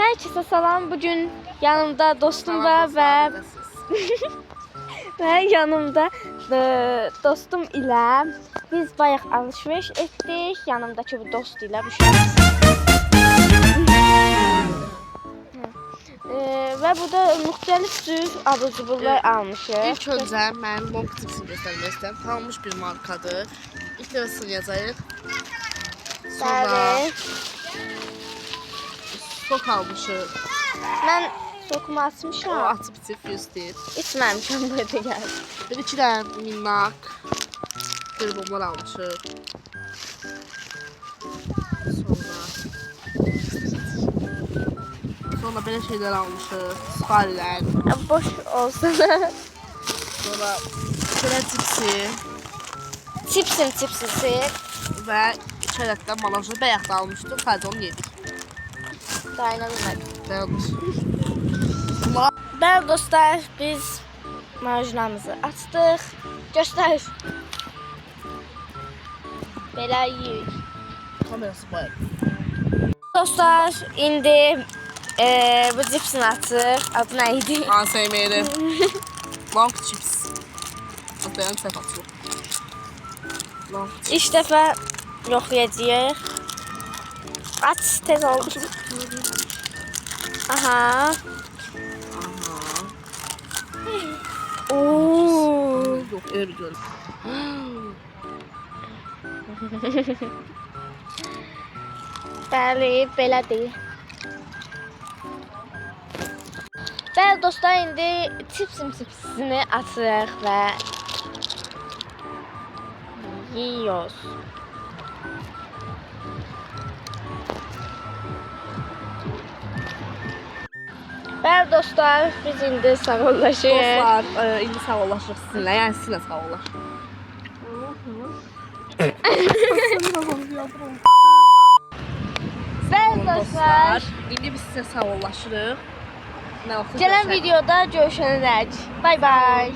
Herkese salam. Bugün yanımda dostum var ve ve yanımda e, dostum ile biz bayaq alışveriş etdik. Yanımdaki bu dost ile bir şey. e, ve burada müxtəlif cür abur cuburlar almışıq. İlk öncə mən Monk tipsini göstərmək istəyirəm. Tanınmış bir markadır. İlk dəfə sınayacağıq. Sonra Bəli. sok almışıq. Mən sokumu O açmışam. açıb içib yüzdür. İçməmişəm burada gəl. Bir iki dənə minnak qırbomlar almışıq. Sonra Sonra belə şeylər almışıq. Sualilər. Boş olsun. Sonra belə cipsi Tipsin tipsisi. və çörəkdən malanjı bayaq da almışdıq. Onu yedik. Dayanmış. Bəli dostlar, biz marjinamızı açdıq. Göstər. Belə yeyirik. Kamerası bayaq. Dostlar, indi e, bu cipsini açıq. Adı nə idi? ASMR. Long chips. Atayan səhv atıyor. Long İlk dəfə yoxlayacağıq. Aç, tez ol. Aha. Oo. Yok öyle görün. Bəli, belədir. Bəli dostlar, indi çipsim çipsini açırıq və yiyoruz. Bəli dostlar, biz indi sağollaşırıq. Dostlar, e, indi sağollaşırıq sizinlə. Yəni sizinlə sağolaş. Bəli dostlar, indi biz sizə sağollaşırıq. Gələn videoda görüşənədək. Bay bay.